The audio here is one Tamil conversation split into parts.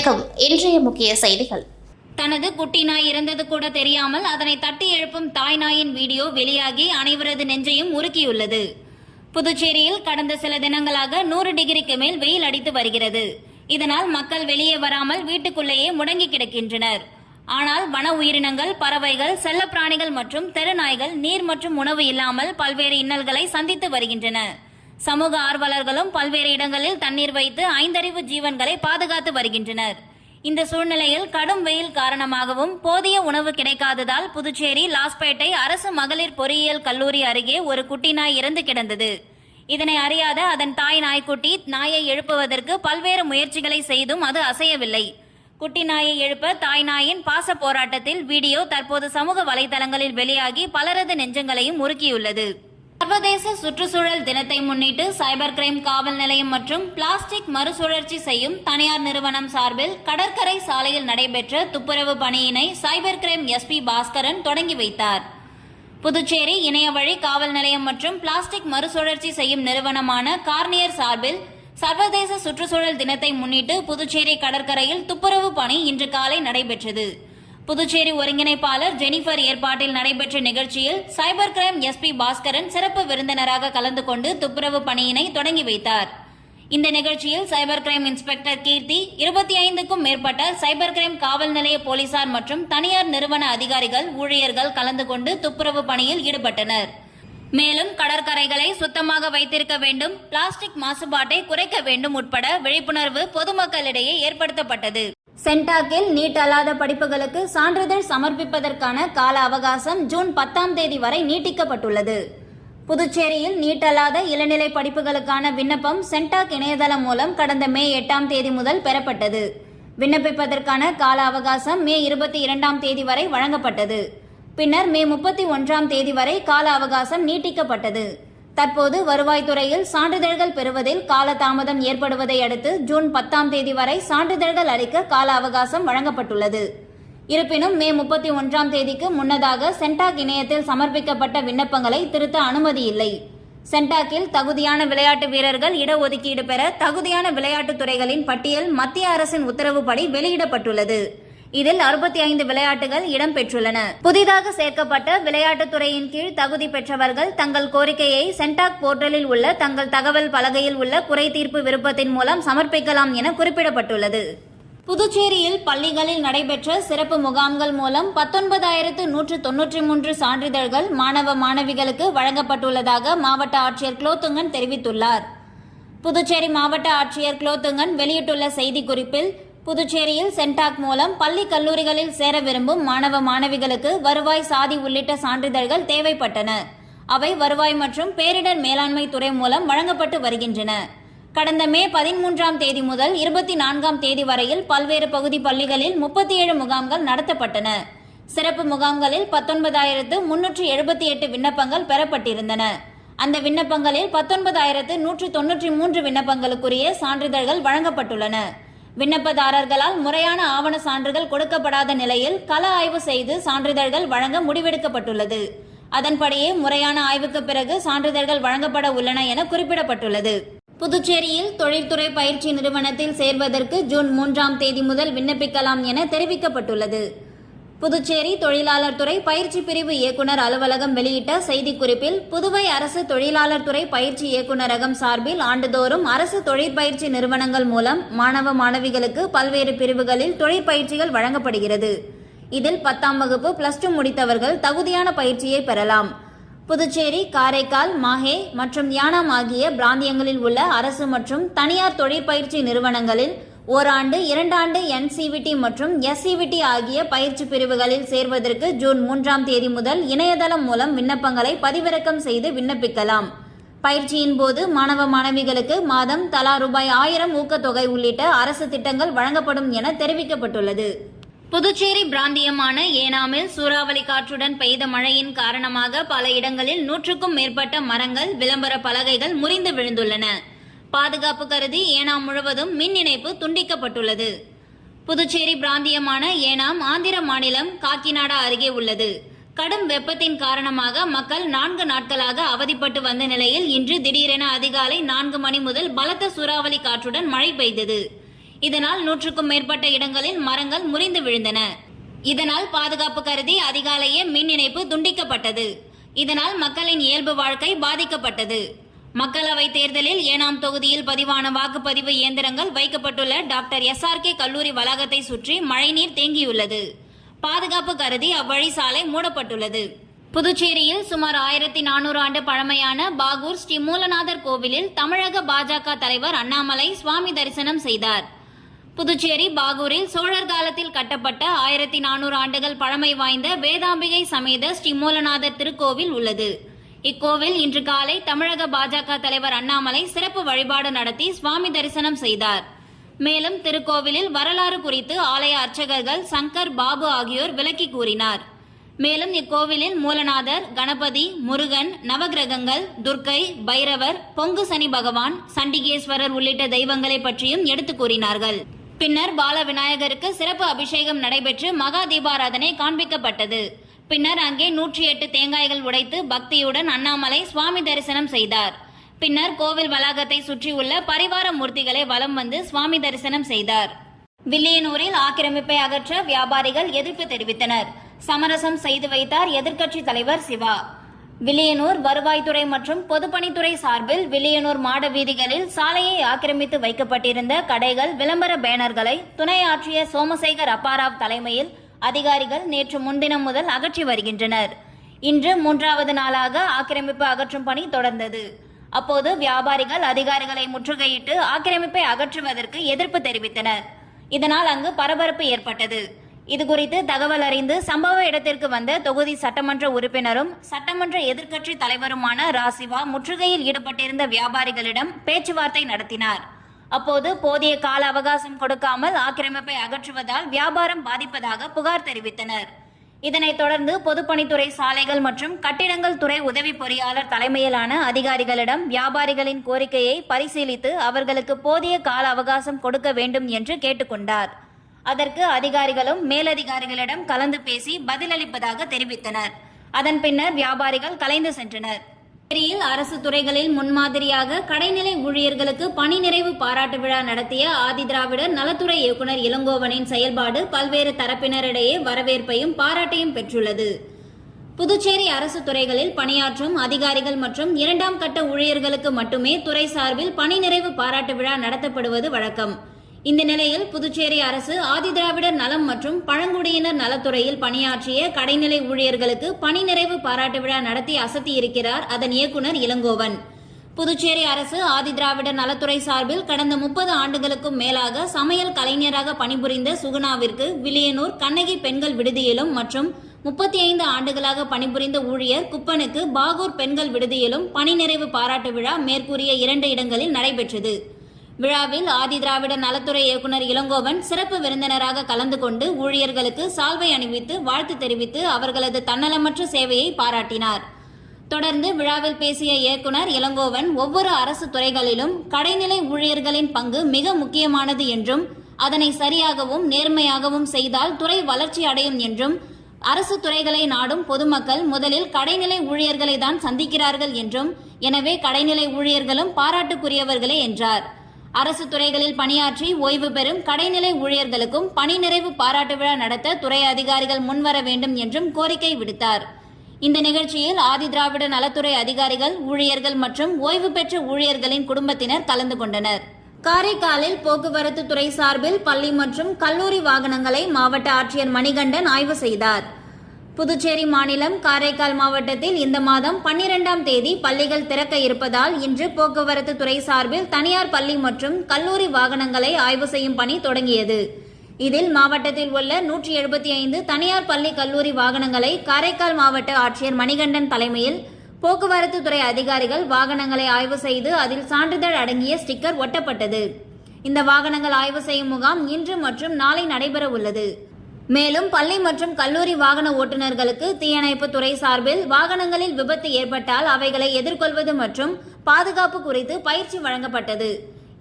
வணக்கம் இன்றைய முக்கிய செய்திகள். தனது குட்டி நாய் இறந்தது கூட தெரியாமல் அதனை தட்டி எழுப்பும் தாய் நாயின் வீடியோ வெளியாகி அனைவரது நெஞ்சையும் உருக்கியுள்ளது. புதுச்சேரியில் கடந்த சில தினங்களாக நூறு டிகிரிக்கு மேல் வெயில் அடித்து வருகிறது. இதனால் மக்கள் வெளியே வராமல் வீட்டுக்குள்ளேயே முடங்கி கிடக்கின்றனர். ஆனால் வன உயிரினங்கள் பறவைகள் செல்லப்பிராணிகள் மற்றும் தெருநாய்கள் நீர் மற்றும் உணவு இல்லாமல் பல்வேறு இன்னல்களை சந்தித்து வருகின்றன. சமூக ஆர்வலர்களும் பல்வேறு இடங்களில் தண்ணீர் வைத்து ஐந்தறிவு ஜீவன்களை பாதுகாத்து வருகின்றனர். இந்த சூழ்நிலையில் கடும் வெயில் காரணமாகவும் போதிய உணவு கிடைக்காததால் புதுச்சேரி லாஸ்பேட்டை அரசு மகளிர் பொறியியல் கல்லூரி அருகே ஒரு குட்டி நாய் இறந்து கிடந்தது. இதனை அறியாத அதன் தாய் நாய்க்குட்டி நாயை எழுப்புவதற்கு பல்வேறு முயற்சிகளை செய்தும் அது அசையவில்லை. குட்டி நாயை எழுப்ப தாய் நாயின் பாச போராட்டத்தில் வீடியோ தற்போது சமூக வலைதளங்களில் வெளியாகி பலரது நெஞ்சங்களையும் உருக்கியுள்ளது. சர்வதேச சுற்றுச்சூழல் தினத்தை முன்னிட்டு சைபர் கிரைம் காவல் நிலையம் மற்றும் பிளாஸ்டிக் மறுசுழற்சி செய்யும் தனியார் நிறுவனம் சார்பில் கடற்கரை சாலையில் நடைபெற்ற துப்புரவு பணியினை சைபர் கிரைம் எஸ்பி பாஸ்கரன் தொடங்கி வைத்தார். புதுச்சேரி இணையவழி காவல் நிலையம் மற்றும் பிளாஸ்டிக் மறுசுழற்சி செய்யும் நிறுவனமான கார்னியர் சார்பில் சர்வதேச சுற்றுச்சூழல் தினத்தை முன்னிட்டு புதுச்சேரி கடற்கரையில் துப்புரவு பணி இன்று காலை நடைபெற்றது. புதுச்சேரி ஒருங்கிணைப்பாளர் ஜெனிஃபர் ஏற்பாட்டில் நடைபெற்ற நிகழ்ச்சியில் சைபர் கிரைம் எஸ்பி பாஸ்கரன் சிறப்பு விருந்தினராக கலந்து கொண்டு துப்புரவு பணியினை தொடங்கி வைத்தார். இந்த நிகழ்ச்சியில் சைபர் கிரைம் இன்ஸ்பெக்டர் கீர்த்தி இருபத்தி ஐந்துக்கும் மேற்பட்ட சைபர் கிரைம் காவல் நிலைய போலீசார் மற்றும் தனியார் நிறுவன அதிகாரிகள் ஊழியர்கள் கலந்து கொண்டு துப்புரவு பணியில் ஈடுபட்டனர். மேலும் கடற்கரைகளை சுத்தமாக வைத்திருக்க வேண்டும் பிளாஸ்டிக் மாசுபாட்டை குறைக்க வேண்டும் உட்பட விழிப்புணர்வு பொதுமக்களிடையே ஏற்படுத்தப்பட்டது. சென்டாக்கில் நீட் அல்லாத படிப்புகளுக்கு சான்றிதழ் சமர்ப்பிப்பதற்கான கால அவகாசம் ஜூன் பத்தாம் தேதி வரை நீட்டிக்கப்பட்டுள்ளது. புதுச்சேரியில் நீட் அல்லாத இளநிலை படிப்புகளுக்கான விண்ணப்பம் சென்டாக் இணையதளம் மூலம் கடந்த மே எட்டாம் தேதி முதல் பெறப்பட்டது. விண்ணப்பிப்பதற்கான கால அவகாசம் மே இருபத்தி இரண்டாம் தேதி வரை வழங்கப்பட்டது. பின்னர் மே முப்பத்தி ஒன்றாம் தேதி வரை கால அவகாசம் நீட்டிக்கப்பட்டது. தற்போது வருவாய்த்துறையில் சான்றிதழ்கள் பெறுவதில் காலதாமதம் ஏற்படுவதை அடுத்து ஜூன் பத்தாம் தேதி வரை சான்றிதழ்கள் அளிக்க கால அவகாசம் வழங்கப்பட்டுள்ளது. இருப்பினும் மே முப்பத்தி ஒன்றாம் தேதிக்கு முன்னதாக சென்டாக் இணையத்தில் சமர்ப்பிக்கப்பட்ட விண்ணப்பங்களை திருத்த அனுமதி இல்லை. சென்டாக்கில் தகுதியான விளையாட்டு வீரர்கள் இடஒதுக்கீடு பெற தகுதியான விளையாட்டுத் துறைகளின் பட்டியல் மத்திய அரசின் உத்தரவுப்படி வெளியிடப்பட்டுள்ளது. இதில் அறுபத்தி ஐந்து விளையாட்டுகள் இடம்பெற்றுள்ளன. புதிதாக சேர்க்கப்பட்ட விளையாட்டுத் துறையின் கீழ் தகுதி பெற்றவர்கள் தங்கள் கோரிக்கையை சென்டாக் போர்ட்டலில் உள்ள தங்கள் தகவல் பலகையில் உள்ள குறை தீர்ப்பு விருப்பத்தின் மூலம் சமர்ப்பிக்கலாம் என குறிப்பிடப்பட்டுள்ளது. புதுச்சேரியில் பள்ளிகளில் நடைபெற்ற சிறப்பு முகாம்கள் மூலம் பத்தொன்பதாயிரத்து நூற்று தொன்னூற்றி மூன்று சான்றிதழ்கள் மாணவ மாணவிகளுக்கு வழங்கப்பட்டுள்ளதாக மாவட்ட ஆட்சியர் குலோத்துங்கன் தெரிவித்துள்ளார். புதுச்சேரி மாவட்ட ஆட்சியர் குலோத்துங்கன் வெளியிட்டுள்ள செய்திக்குறிப்பில் புதுச்சேரியில் சென்டாக் மூலம் பள்ளி கல்லூரிகளில் சேர விரும்பும் மாணவ மாணவிகளுக்கு வருவாய் சாதி உள்ளிட்ட சான்றிதழ்கள் தேவைப்பட்டன. அவை வருவாய் மற்றும் பேரிடர் மேலாண்மை துறை மூலம் வழங்கப்பட்டு வருகின்றன. கடந்த மே பதிமூன்றாம் தேதி முதல் இருபத்தி நான்காம் தேதி வரையில் பல்வேறு பகுதி பள்ளிகளில் முப்பத்தி ஏழு முகாம்கள் நடத்தப்பட்டன. சிறப்பு முகாம்களில் பத்தொன்பதாயிரத்து முன்னூற்றி எழுபத்தி எட்டு விண்ணப்பங்கள் பெறப்பட்டிருந்தன. அந்த விண்ணப்பங்களில் பத்தொன்பதாயிரத்து நூற்று தொன்னூற்றி மூன்று விண்ணப்பங்களுக்குரிய சான்றிதழ்கள் வழங்கப்பட்டுள்ளன. விண்ணப்பதாரர்களால் முறையான ஆவண சான்றுகள் கொடுக்கப்படாத நிலையில் கள ஆய்வு செய்து சான்றிதழ்கள் வழங்க முடிவெடுக்கப்பட்டுள்ளது. அதன்படியே முறையான ஆய்வுக்கு பிறகு சான்றிதழ்கள் வழங்கப்பட உள்ளன என குறிப்பிடப்பட்டுள்ளது. புதுச்சேரியில் தொழில்துறை பயிற்சி நிறுவனத்தில் சேர்வதற்கு ஜூன் மூன்றாம் தேதி முதல் விண்ணப்பிக்கலாம் என தெரிவிக்கப்பட்டுள்ளது. புதுச்சேரி தொழிலாளர் துறை பயிற்சி பிரிவு இயக்குனர் அலுவலகம் வெளியிட்ட செய்திக்குறிப்பில் புதுவை அரசு தொழிலாளர் துறை பயிற்சி இயக்குநரகம் சார்பில் ஆண்டுதோறும் அரசு தொழிற்பயிற்சி நிறுவனங்கள் மூலம் மாணவ மாணவிகளுக்கு பல்வேறு பிரிவுகளில் தொழிற்பயிற்சிகள் வழங்கப்படுகிறது. இதில் பத்தாம் வகுப்பு பிளஸ் டூ முடித்தவர்கள் தகுதியான பயிற்சியை பெறலாம். புதுச்சேரி காரைக்கால் மாஹே மற்றும் யானாம் ஆகிய பிராந்தியங்களில் உள்ள அரசு மற்றும் தனியார் தொழிற்பயிற்சி நிறுவனங்களில் ஓராண்டு இரண்டாண்டு என்சிவிடி மற்றும் எஸ்சிவிடி ஆகிய பயிற்சி பிரிவுகளில் சேர்வதற்கு ஜூன் மூன்றாம் தேதி முதல் இணையதளம் மூலம் விண்ணப்பங்களை பதிவிறக்கம் செய்து விண்ணப்பிக்கலாம். பயிற்சியின் போது மாணவ மாணவிகளுக்கு மாதம் தலா ரூபாய் ஆயிரம் ஊக்கத்தொகை உள்ளிட்ட அரசு திட்டங்கள் வழங்கப்படும் என தெரிவிக்கப்பட்டுள்ளது. புதுச்சேரி பிராந்தியமான ஏனாமில் சூறாவளி காற்றுடன் பெய்த மழையின் காரணமாக பல இடங்களில் நூற்றுக்கும் மேற்பட்ட மரங்கள் விளம்பர பலகைகள் முறிந்து விழுந்துள்ளன. பாதுகாப்பு கருதி ஏனாம் முழுவதும் மின் இணைப்பு துண்டிக்கப்பட்டுள்ளது. புதுச்சேரி பிராந்தியமான ஏனாம் ஆந்திர மாநிலம் காக்கிநாடா அருகே உள்ளது. கடும் வெப்பத்தின் காரணமாக மக்கள் நான்கு நாட்களாக அவதிப்பட்டு வந்த நிலையில் இன்று திடீரென அதிகாலை நான்கு மணி முதல் பலத்த சூறாவளி காற்றுடன் மழை பெய்தது. இதனால் நூற்றுக்கும் மேற்பட்ட இடங்களில் மரங்கள் முறிந்து விழுந்தன. இதனால் பாதுகாப்பு கருதி அதிகாலையே மின் இணைப்பு துண்டிக்கப்பட்டது. இதனால் மக்களின் இயல்பு வாழ்க்கை பாதிக்கப்பட்டது. மக்களவை தேர்தலில் ஏனாம் தொகுதியில் பதிவான வாக்குப்பதிவு இயந்திரங்கள் வைக்கப்பட்டுள்ள டாக்டர் எஸ்ஆர்கே கல்லூரி வளாகத்தை சுற்றி மழைநீர் தேங்கியுள்ளது. பாதுகாப்பு கருதி அவ்வழி சாலை மூடப்பட்டுள்ளது. புதுச்சேரியில் சுமார் ஆயிரத்தி நானூறு ஆண்டு பழமையான பாகூர் ஸ்ரீ மூலநாதர் கோவிலில் தமிழக பாஜக தலைவர் அண்ணாமலை சுவாமி தரிசனம் செய்தார். புதுச்சேரி பாகூரில் சோழர் காலத்தில் கட்டப்பட்ட ஆயிரத்தி நானூறு ஆண்டுகள் பழமை வாய்ந்த வேதாம்பிகை சமேத ஸ்ரீ மூலநாதர் திருக்கோவில் உள்ளது. இக்கோவில் இன்று காலை தமிழக பாஜக தலைவர் அண்ணாமலை சிறப்பு வழிபாடு நடத்தி சுவாமி தரிசனம் செய்தார். மேலும் திருக்கோவிலில் வரலாறு குறித்து ஆலய அர்ச்சகர்கள் சங்கர் பாபு ஆகியோர் விளக்கி கூறினார். மேலும் இக்கோவிலில் மூலநாதர் கணபதி முருகன் நவகிரகங்கள் துர்க்கை பைரவர் பொங்கு சனி பகவான் சண்டிகேஸ்வரர் உள்ளிட்ட தெய்வங்களை பற்றியும் எடுத்துக் கூறினார்கள். பின்னர் பால விநாயகருக்கு சிறப்பு அபிஷேகம் நடைபெற்று மகா தீபாராதனை காண்பிக்கப்பட்டது. பின்னர் அங்கே நூற்றி எட்டு தேங்காய்கள் உடைத்து பக்தியுடன் அண்ணாமலை சுவாமி தரிசனம் செய்தார். பின்னர் கோவில் வளாகத்தை சுற்றியுள்ள பரிவார மூர்த்திகளை வலம் வந்து சுவாமி தரிசனம் செய்தார். வில்லியனூரில் ஆக்கிரமிப்பை அகற்ற வியாபாரிகள் எதிர்ப்பு தெரிவித்தனர். சமரசம் செய்து வைத்தார் எதிர்க்கட்சி தலைவர் சிவா. வில்லியனூர் வருவாய்த்துறை மற்றும் பொதுப்பணித்துறை சார்பில் வில்லியனூர் மாட வீதிகளில் சாலையை ஆக்கிரமித்து வைக்கப்பட்டிருந்த கடைகள் விளம்பர பேனர்களை துணை ஆற்றிய சோமசேகர் அப்பாராவ் தலைமையில் அதிகாரிகள் நேற்று முன்தினம் முதல் அகற்றி வருகின்றனர். இன்று மூன்றாவது நாளாக ஆக்கிரமிப்பு அகற்றும் பணி தொடர்ந்தது. அப்போது வியாபாரிகள் அதிகாரிகளை முற்றுகையிட்டு ஆக்கிரமிப்பை அகற்றுவதற்கு எதிர்ப்பு தெரிவித்தனர். இதனால் அங்கு பரபரப்பு ஏற்பட்டது. இதுகுறித்து தகவல் அறிந்து சம்பவ இடத்திற்கு வந்த தொகுதி சட்டமன்ற உறுப்பினரும் சட்டமன்ற எதிர்க்கட்சி தலைவருமான ராசிவா முற்றுகையில் ஈடுபட்டிருந்த வியாபாரிகளிடம் பேச்சுவார்த்தை நடத்தினார். அப்போது போதிய கால அவகாசம் கொடுக்காமல் ஆக்கிரமிப்பை அகற்றுவதால் வியாபாரம் பாதிப்பதாக புகார் தெரிவித்தனர். இதனைத் தொடர்ந்து பொதுப்பணித்துறை சாலைகள் மற்றும் கட்டிடங்கள் துறை உதவி பொறியாளர் தலைமையிலான அதிகாரிகளிடம் வியாபாரிகளின் கோரிக்கையை பரிசீலித்து அவர்களுக்கு போதிய கால அவகாசம் கொடுக்க வேண்டும் என்று கேட்டுக்கொண்டார். அதற்கு அதிகாரிகளும் மேலதிகாரிகளிடம் கலந்து பேசி பதிலளிப்பதாக தெரிவித்தனர். அதன் பின்னர் வியாபாரிகள் கலைந்து சென்றனர். புதுச்சேரியில் அரசு துறைகளில் முன்மாதிரியாக கடைநிலை ஊழியர்களுக்கு பணி நிறைவு பாராட்டு விழா நடத்திய ஆதிதிராவிடர் நலத்துறை இயக்குநர் இளங்கோவனின் செயல்பாடு பல்வேறு தரப்பினரிடையே வரவேற்பையும் பாராட்டையும் பெற்றுள்ளது. புதுச்சேரி அரசு துறைகளில் பணியாற்றும் அதிகாரிகள் மற்றும் இரண்டாம் கட்ட ஊழியர்களுக்கு மட்டுமே துறை சார்பில் பணி நிறைவு பாராட்டு விழா நடத்தப்படுவது வழக்கம். இந்த நிலையில் புதுச்சேரி அரசு ஆதிதிராவிடர் நலம் மற்றும் பழங்குடியினர் நலத்துறையில் பணியாற்றிய கடைநிலை ஊழியர்களுக்கு பணி நிறைவு பாராட்டு விழா நடத்தி அசத்தியிருக்கிறார் அதன் இயக்குனர் இளங்கோவன். புதுச்சேரி அரசு ஆதிதிராவிடர் நலத்துறை சார்பில் கடந்த முப்பது ஆண்டுகளுக்கும் மேலாக சமையல் கலைஞராக பணிபுரிந்த சுகுணாவிற்கு வில்லியனூர் கண்ணகி பெண்கள் விடுதியிலும் மற்றும் முப்பத்தி ஐந்து ஆண்டுகளாக பணிபுரிந்த ஊழியர் குப்பனுக்கு பாகூர் பெண்கள் விடுதியிலும் பணி நிறைவு பாராட்டு விழா மேற்கூறிய இரண்டு இடங்களில் நடைபெற்றது. விழாவில் ஆதிதிராவிட நலத்துறை இயக்குனர் இளங்கோவன் சிறப்பு விருந்தினராக கலந்து கொண்டு ஊழியர்களுக்கு சால்வை அணிவித்து வாழ்த்து தெரிவித்து அவர்களது தன்னலமற்ற சேவையை பாராட்டினார். தொடர்ந்து விழாவில் பேசிய இயக்குனர் இளங்கோவன் ஒவ்வொரு அரசு துறைகளிலும் கடைநிலை ஊழியர்களின் பங்கு மிக முக்கியமானது என்றும் அதனை சரியாகவும் நேர்மையாகவும் செய்தால் துறை வளர்ச்சி அடையும் என்றும் அரசு துறைகளை நாடும் பொதுமக்கள் முதலில் கடைநிலை ஊழியர்களை தான் சந்திக்கிறார்கள் என்றும் எனவே கடைநிலை ஊழியர்களும் பாராட்டுக்குரியவர்களே என்றார். அரசு துறைகளில் பணியாற்றி ஓய்வு பெறும் கடைநிலை ஊழியர்களுக்கும் பணி நிறைவு பாராட்டு விழா நடத்த துறை அதிகாரிகள் முன்வர வேண்டும் என்றும் கோரிக்கை விடுத்தார். இந்த நிகழ்ச்சியில் ஆதிதிராவிட நலத்துறை அதிகாரிகள் ஊழியர்கள் மற்றும் ஓய்வு பெற்ற ஊழியர்களின் குடும்பத்தினர் கலந்து கொண்டனர். காரைக்காலில் போக்குவரத்து துறை சார்பில் பள்ளி மற்றும் கல்லூரி வாகனங்களை மாவட்ட ஆட்சியர் மணிகண்டன் ஆய்வு செய்தார். புதுச்சேரி மாநிலம் காரைக்கால் மாவட்டத்தில் இந்த மாதம் பன்னிரெண்டாம் தேதி பள்ளிகள் திறக்க இருப்பதால் இன்று போக்குவரத்து துறை சார்பில் தனியார் பள்ளி மற்றும் கல்லூரி வாகனங்களை ஆய்வு செய்யும் பணி தொடங்கியது. இதில் மாவட்டத்தில் உள்ள நூற்றி எழுபத்தி ஐந்து தனியார் பள்ளி கல்லூரி வாகனங்களை காரைக்கால் மாவட்ட ஆட்சியர் மணிகண்டன் தலைமையில் போக்குவரத்து துறை அதிகாரிகள் வாகனங்களை ஆய்வு செய்து அதில் சான்றிதழ் அடங்கிய ஸ்டிக்கர் ஒட்டப்பட்டது. இந்த வாகனங்கள் ஆய்வு செய்யும் முகாம் இன்று மற்றும் நாளை நடைபெற உள்ளது மேலும் பள்ளி மற்றும் கல்லூரி வாகன ஓட்டுநர்களுக்கு தீயணைப்பு துறை சார்பில் வாகனங்களில் விபத்து ஏற்பட்டால் அவைகளை எதிர்கொள்வது மற்றும் பாதுகாப்பு குறித்து பயிற்சி வழங்கப்பட்டது.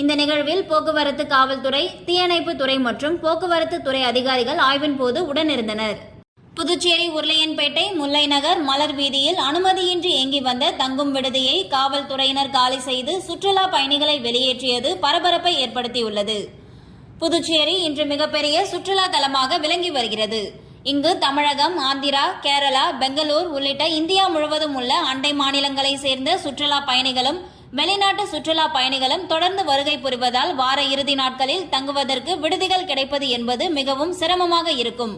இந்த நிகழ்வில் போக்குவரத்து காவல்துறை தீயணைப்பு துறை மற்றும் போக்குவரத்து துறை அதிகாரிகள் ஆய்வின் போது உடனிருந்தனர். புதுச்சேரி உருளையன்பேட்டை முல்லை நகர் மலர் வீதியில் அனுமதியின்றி இயங்கி வந்த தங்கும் விடுதியை காவல்துறையினர் காலி செய்து சுற்றுலா பயணிகளை வெளியேற்றியது பரபரப்பை ஏற்படுத்தியுள்ளது. புதுச்சேரி இன்று மிகப்பெரிய சுற்றுலா தலமாக விளங்கி வருகிறது. இங்கு தமிழகம் ஆந்திரா கேரளா பெங்களூர் உள்ளிட்ட இந்தியா முழுவதும் உள்ள அண்டை மாநிலங்களை சேர்ந்த சுற்றுலா பயணிகளும் வெளிநாட்டு சுற்றுலா பயணிகளும் தொடர்ந்து வருகை புரிவதால் வார இறுதி நாட்களில் தங்குவதற்கு விடுதிகள் கிடைப்பது என்பது மிகவும் சிரமமாக இருக்கும்.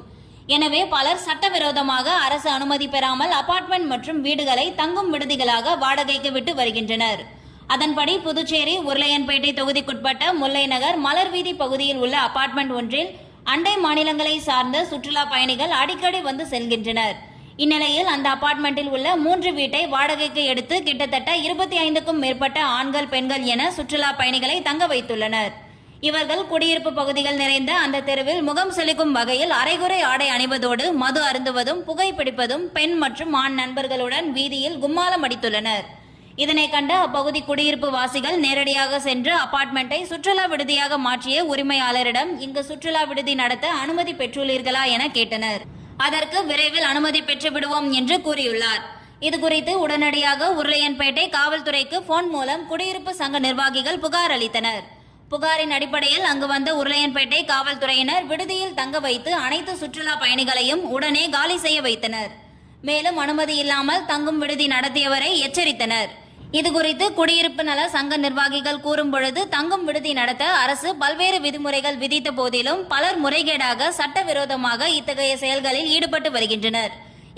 எனவே பலர் சட்டவிரோதமாக அரசு அனுமதி பெறாமல் அபார்ட்மெண்ட் மற்றும் வீடுகளை தங்கும் விடுதிகளாக வாடகைக்கு விட்டு வருகின்றனர். அதன்படி புதுச்சேரி உருளையன்பேட்டை தொகுதிக்குட்பட்ட முல்லை நகர் மலர் வீதி பகுதியில் உள்ள அபார்ட்மெண்ட் ஒன்றில் அண்டை மாநிலங்களை சார்ந்த சுற்றுலா பயணிகள் அடிக்கடி வந்து செல்கின்றனர். இந்நிலையில் அந்த அபார்ட்மெண்ட்டில் உள்ள மூன்று வீட்டை வாடகைக்கு எடுத்து கிட்டத்தட்ட இருபத்தி ஐந்துக்கும் மேற்பட்ட ஆண்கள் பெண்கள் என சுற்றுலா பயணிகளை தங்க வைத்துள்ளனர். இவர்கள் குடியிருப்பு பகுதிகள் நிறைந்த அந்த தெருவில் முகம் செழிக்கும் வகையில் அரைகுறை ஆடை அணிவதோடு மது அருந்துவதும் புகைப்பிடிப்பதும் பெண் மற்றும் ஆண் நண்பர்களுடன் வீதியில் கும்மாலம் அடித்துள்ளனர். இதனை கண்ட அப்பகுதி குடியிருப்பு வாசிகள் நேரடியாக சென்று அபார்ட்மெண்ட்டை சுற்றுலா விடுதியாக மாற்றிய உரிமையாளரிடம் இங்கு சுற்றுலா விடுதி நடத்த அனுமதி பெற்றுள்ளீர்களா? என கேட்டனர். அதற்கு விரைவில் அனுமதி பெற்று விடுவோம் என்று கூறியுள்ளார். இதுகுறித்து உடனடியாக உருளையன்பேட்டை காவல்துறைக்கு போன் மூலம் குடியிருப்பு சங்க நிர்வாகிகள் புகார் அளித்தனர். புகாரின் அடிப்படையில் அங்கு வந்த உருளையன்பேட்டை காவல்துறையினர் விடுதியில் தங்க வைத்து அனைத்து சுற்றுலா பயணிகளையும் உடனே காலி செய்ய வைத்தனர். மேலும் அனுமதி இல்லாமல் தங்கும் விடுதி நடத்தியவரை எச்சரித்தனர். இதுகுறித்து குடியிருப்பு நல சங்க நிர்வாகிகள் கூறும் பொழுது தங்கும் விடுதி நடத்த அரசு பல்வேறு விதிமுறைகள் விதித்த போதிலும் பலர் முறைகேடாக சட்டவிரோதமாக இத்தகைய செயல்களில் ஈடுபட்டு வருகின்றனர்.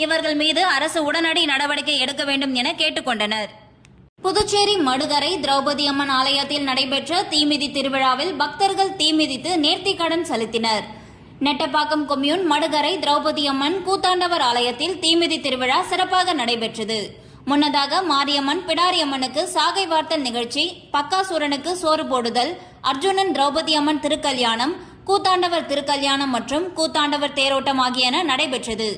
இவர்கள் மீது அரசு உடனடி நடவடிக்கை எடுக்க வேண்டும் என கேட்டுக்கொண்டனர். புதுச்சேரி மடுகரை திரௌபதி அம்மன் ஆலயத்தில் நடைபெற்ற தீமிதி திருவிழாவில் பக்தர்கள் தீமிதித்து நேர்த்திக்கடன் செலுத்தினர். நெட்டப்பாக்கம் கொம்யூன் மடுகரை திரௌபதி அம்மன் கூத்தாண்டவர் ஆலயத்தில் தீமிதி திருவிழா சிறப்பாக நடைபெற்றது. முன்னதாக மாரியம்மன் பிடாரியம்மனுக்கு சாகை வார்த்தல் நிகழ்ச்சி பக்காசூரனுக்கு சோறு போடுதல் அர்ஜுனன் திரௌபதி அம்மன் திருக்கல்யாணம் கூத்தாண்டவர் திருக்கல்யாணம் மற்றும் கூத்தாண்டவர் தேரோட்டம் ஆகியன நடைபெற்றது.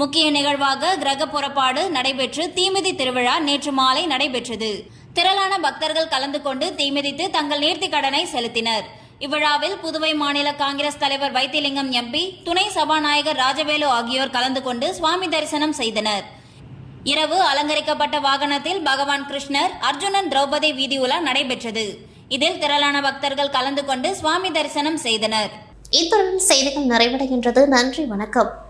முக்கிய நிகழ்வாக கிரக புறப்பாடு நடைபெற்று தீமிதி திருவிழா நேற்று மாலை நடைபெற்றது. திரளான பக்தர்கள் கலந்து கொண்டு தீமிதித்து தங்கள் நேர்த்தி கடனை செலுத்தினர். இவ்விழாவில் புதுவை மாநில காங்கிரஸ் தலைவர் வைத்திலிங்கம் எம்பி துணை சபாநாயகர் ராஜவேலு ஆகியோர் கலந்து கொண்டு சுவாமி தரிசனம் செய்தனர். இரவு அலங்கரிக்கப்பட்ட வாகனத்தில் பகவான் கிருஷ்ணர் அர்ஜுனன் திரௌபதி வீதி உலா நடைபெற்றது. இதில் திரளான பக்தர்கள் கலந்து கொண்டு சுவாமி தரிசனம் செய்தனர். இத்துடன் செய்திகள் நிறைவடைகின்றது. நன்றி வணக்கம்.